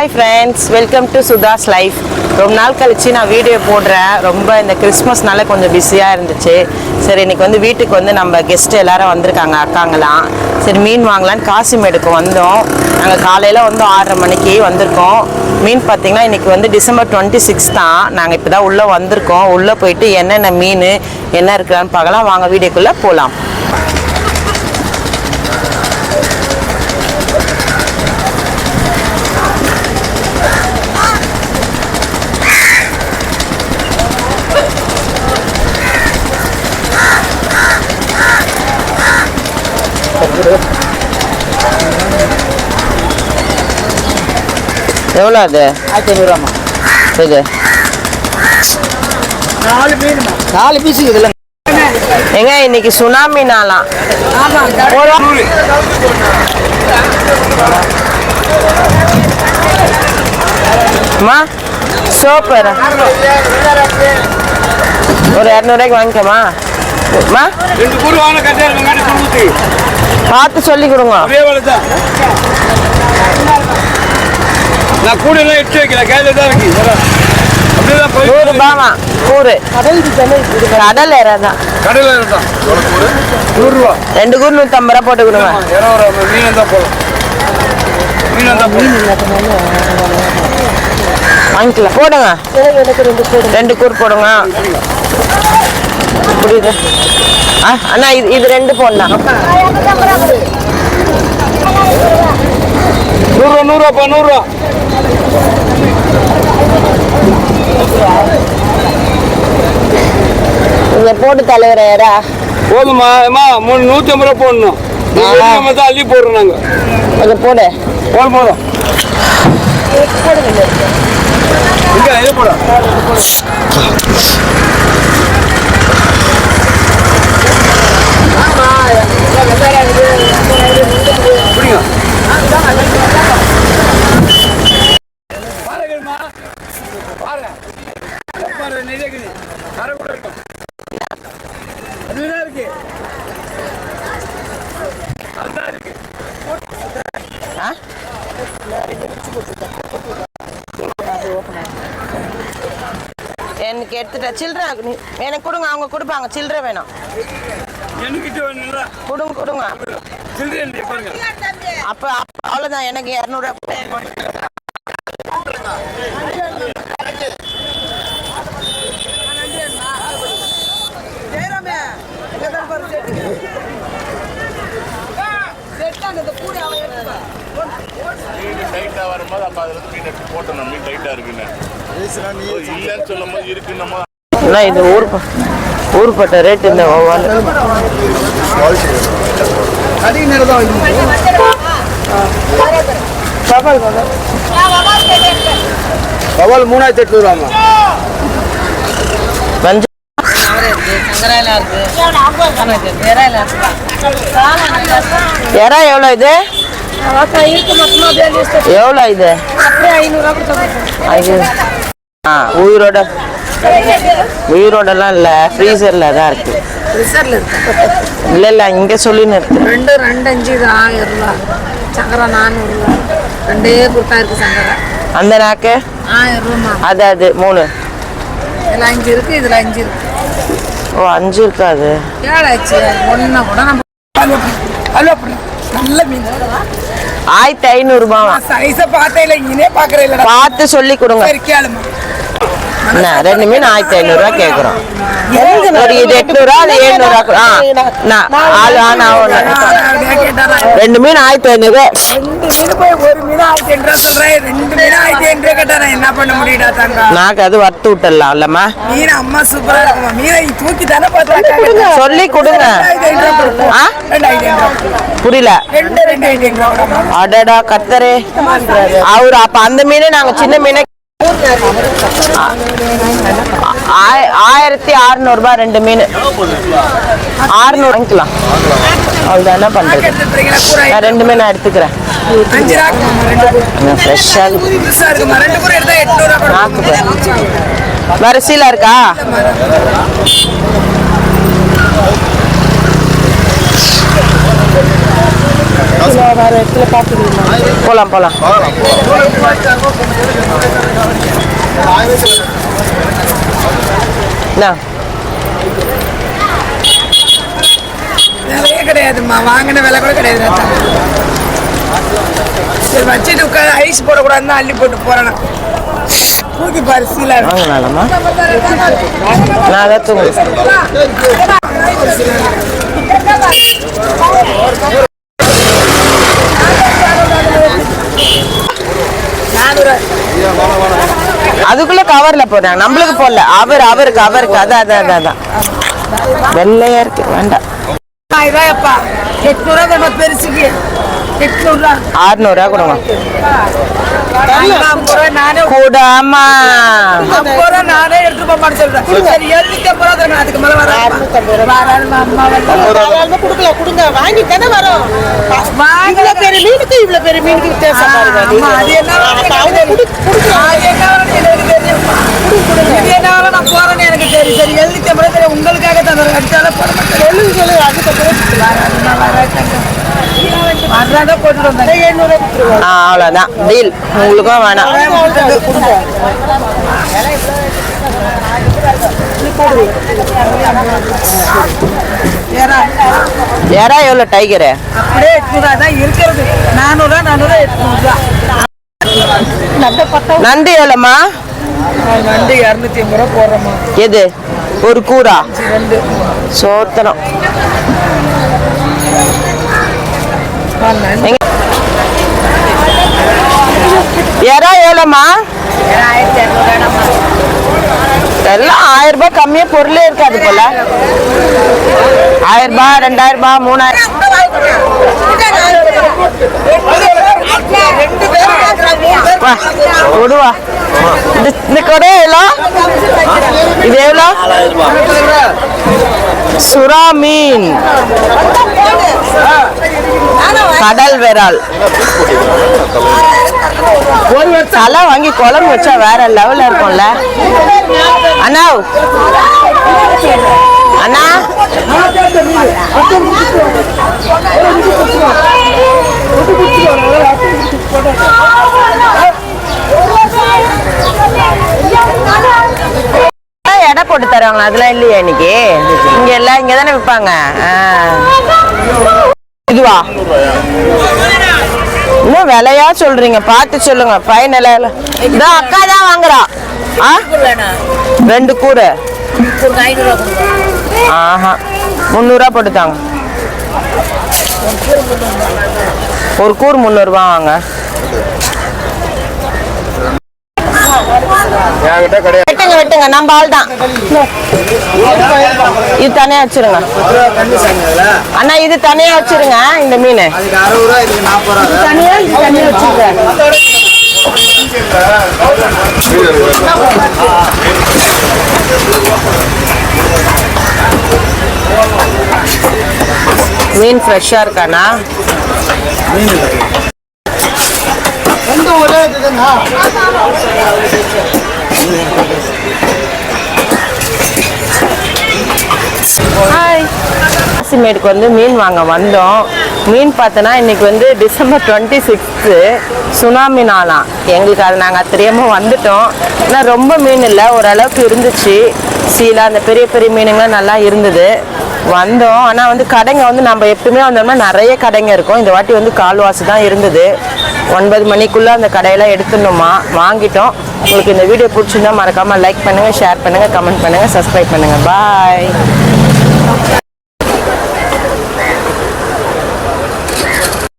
Hi friends welcome to Sudha's life ரொம்ப நாள் கழித்து நான் வீடியோ போடுறேன். ரொம்ப இந்த கிறிஸ்மஸ்னால கொஞ்சம் பிஸியாக இருந்துச்சு. சரி இன்றைக்கி வந்து வீட்டுக்கு வந்து நம்ம கெஸ்ட் எல்லாரும் வந்திருக்காங்க அக்காங்களாம் சரி மீன் வாங்கலான்னு காசிமேடுக்கு வந்தோம். நாங்கள் காலையில் வந்து ஆறரை மணிக்கு வந்திருக்கோம். மீன் பார்த்தீங்கன்னா இன்றைக்கி வந்து டிசம்பர் டுவெண்ட்டி சிக்ஸ் தான். நாங்கள் இப்போ தான் உள்ளே வந்திருக்கோம். உள்ளே போயிட்டு என்னென்ன மீன் என்ன இருக்குதான்னு பார்க்கலாம். வாங்க வீடியோக்குள்ளே போகலாம் எவ்வளோ அது? ஆயிரத்தி ஐநூறுவாம்மா. இது? நாலு மீனுமா நாலு பீஸு இதில். எங்க இன்னைக்கு சுனாமி நாளாம் அம்மா சோப்பு ஒரு இரநூறுவாய்க்கு வாங்கிக்கோமா? அம்மா. பார்த்து சொல்லி கொடுங்க. நான் கூட எல்லாம் எடுத்து வைக்கல கையில தான் இருக்கு. அப்படியேதான் போய் நூறு கூறு கடல் இறாதான் கடையில் இருந்தான் ஒரு கூறு நூறுரூவா ரெண்டு கூறு நூற்றம்பது ரூபா போட்டு கொடுங்க இரநூறு மீன் இருந்தால் போதும் மீன் இருந்தால் போதும் வாங்கிக்கலாம் போடுங்க ரெண்டு கூறு போடுங்க புரியுது ஆ அண்ணா இது இது ரெண்டு போடலாம் நூறுரூவா நூறுரூவாப்பா நூறுரூவா இங்க போட்டு தலைவர் யாரா போதுமா அம்மா மூணு நூற்றி ஐம்பது ரூபா போடணும். நம்ம தான் அள்ளி போடுறோம் நாங்கள் கொஞ்சம் போடு. போதும் போதும் இங்கே இது போட பிடிங்க பாருங்கம்மா பாருங்க பாருங்க நிறைய இருக்குது கரை கூட இருக்கும் அதுதான் இருக்கு அதுதான் இருக்கு ஆ எனக்கு எடுத்துட்ட சில்லற எனக்கு கொடுங்க அவங்க கொடுப்பாங்க. சில்லற வேணும். கொடுங்க கொடுங்க. சில்லறை பாருங்க அப்ப அப்ப அவ்வளவுதான். எனக்கு இரநூறுவா வரும்போது அப்ப அதுல மீன் எடுத்து போட்டணும் மீன் டைட்டா இருக்குன்னு இல்லைன்னு சொல்லும் போது இருக்குன்னு அண்ணா இது ஊர் ஊர்பட்ட ரேட் இந்த ஒவ்வொரு அதிக நேரம் தான் மூணாயிரத்தி எறா எவ்வளோ இது? எவ்வளோ இது ஆ உயிரோட உயிரோடலாம் இல்லை ஃப்ரீசரில் தான் இருக்கு இருக்கு இல்லை இல்லை இங்கே சொல்லி நிறுத்து ரெண்டு ரெண்டு அஞ்சு இது ஆயிரம் ரூபா சங்கரா நானூறு ரூபா ரெண்டே குருத்தா இருக்கு சங்கரா அந்த நாக்கு ஆயிரம் ரூபா அது அது மூணு இதுல அஞ்சு இருக்கு இதுல அஞ்சு இருக்கு ஓ அஞ்சு இருக்காது ஏழாச்சு ஒன்னா கூட நம்ம நல்ல மீன் ஆயிரத்தி ஐநூறுபாவா சைஸை பார்த்தே இல்லை இங்கே பார்க்குற இல்லடா பார்த்து சொல்லி கொடுங்க. ரெண்டு மீன் ஆயிரத்தி ஐநூறுரூவா கேட்குறோம் ஒரு இது எட்நூறுவா அது ஏழ்நூறுவா ஆ நான் ஆளு ஆனா ஒன்று ரெண்டு மீன் ஆயிரத்தி ஐநூறுரூவா நாக்கு அது வறுத்து விட்டுடலாம் இல்லம்மா. மீன் அம்மா சூப்பரா இருக்குமா? மீனை தூக்கி தானே பார்த்தா சொல்லி கொடுங்க. புரியல. அடடா கத்தரே. அவரு அப்ப அந்த மீனே நாங்க சின்ன மீனே ஆயிரத்தி அறுநூறுபா ரெண்டு மீன். ஆறுநூறு வாங்கிக்கலாம். அவ்வளோதான் என்ன பண்ணுறது நான் ரெண்டு மீன் நான் எடுத்துக்கிறேன். ஃப்ரெஷ்ஷாக நாற்பது வரிசையில் இருக்கா? வரிசையில் இருக்கா போலாம் போலாம். என்ன? விலையே கிடையாதும்மா. வாங்கின விலை கூட கிடையாது. சரி வச்சுட்டு உட்காந்து ஐஸ் போடக்கூடாதுன்னு அள்ளி போட்டு போறேன். தூக்கி பாரு சீலா. வாங்கினாலம்மா நான் அதான் தூங்கு நானூறு அதுக்குள்ள கவர்ல போடுறாங்க நம்மளுக்கு போடல. அவர் அவருக்கு அவருக்கு. அதான் அதான் அதான் வெள்ளையா இருக்கு. வேண்டாம். எட்நூறுவா பெருசுக்கு. எட்நூறுவா. ஆறுநூறுவா கொடுங்க. ஐம்பது ரூபா நானே கூடாமா? நானே எடுத்து போக மாட்டேன் சொல்றேன். சரி எழுநூத்தி ஐம்பது ரூபா. தரணும் அதுக்கு மேல வர. கொடுக்கல கொடுங்க. வாங்கி தானே வரோம். இவ்வளவு பெரிய மீனுக்கு இவ்வளவு பெரிய மீனுக்கு வித்தியாசம் அது என்ன நான் போறேன்னு எனக்கு தெரியும். சரி, எழுநூத்தி ஐம்பது ரூபா தெரியும். உங்களுக்காக போட மாட்டேன். சொல்லுங்க சொல்லுங்க. அதுக்கப்புறம் ஆ அவ்வளோதான் டீல் உங்களுக்கும் வேணாம். ஏறா. எவ்வளோ டைகரு அப்படியே எட்நூறுவா தான் இருக்கிறது. நானூறுவா நானூறுவா எட்நூறுவா. நண்டு எவ்வளோம்மா நண்டு இரநூத்தி ஐம்பது ரூபா போடுறோம்மா. எது? ஒரு கூரா ரெண்டு. சோத்தனம். ஆயிரத்தி இரநூறுவா எல்லாம் ஆயிரம் ரூபாய் கம்மியா பொருளே இருக்காது போல. ஆயிரம் ரூபாய் ரெண்டாயிரம் ரூபாய் மூணாயிரம் வா கொடுவா இது இந்த கொடை எவ்வளோ? இது எவ்வளோ? சுறா மீன் கடல் விரால். தலை வாங்கி குழம்பு வச்சா வேற லெவல்ல இருக்கும்ல. அண்ணா. அண்ணா. இன்னைக்கு? இங்க எல்லாம் இங்க தானே விற்பாங்க இதுவா? இன்னும் விலையா சொல்றீங்க? பார்த்து சொல்லுங்க. ஃபைனலா இதான் அக்கா தான் வாங்குறா. ஆ? ரெண்டு கூரை ஆஹா. முந்நூறுரூவா போட்டு தாங்க ஒரு கூர் முந்நூறுரூவா வாங்க. என்கிட்ட கிடையாது. வெட்டுங்க வெட்டுங்க நம்ம ஆள் தான். இது தனியா வச்சிருங்க. அண்ணா இது தனியா வச்சிருங்க இந்த மீன். தனியா இது தனியா வச்சிருங்க மீன் ஃப்ரெஷ்ஷாக இருக்காண்ணா ஹாய் காசிமேடுக்கு வந்து மீன் வாங்க வந்தோம். மீன் பார்த்தோன்னா இன்றைக்கி வந்து டிசம்பர் டுவெண்ட்டி சிக்ஸ்த்து சுனாமி நாளாம் எங்களுக்கு அது நாங்கள் தெரியாமல் வந்துட்டோம். ஆனால் ரொம்ப மீன் இல்லை ஓரளவுக்கு இருந்துச்சு. சீலா அந்த பெரிய பெரிய மீனுங்களாம் நல்லா இருந்தது. வந்தோம். ஆனால் வந்து கடைங்க வந்து நம்ம எப்பவுமே வந்தோம்னா நிறைய கடைங்க இருக்கும். இந்த வாட்டி வந்து கால்வாசி தான் இருந்தது. ஒன்பது மணிக்குள்ளே அந்த கடையெல்லாம் எடுத்துடணுமா? வாங்கிட்டோம். உங்களுக்கு இந்த வீடியோ பிடிச்சிருந்தா மறக்காமல் லைக் பண்ணுங்கள் ஷேர் பண்ணுங்கள் கமெண்ட் பண்ணுங்கள் சப்ஸ்கிரைப் பண்ணுங்கள் பாய்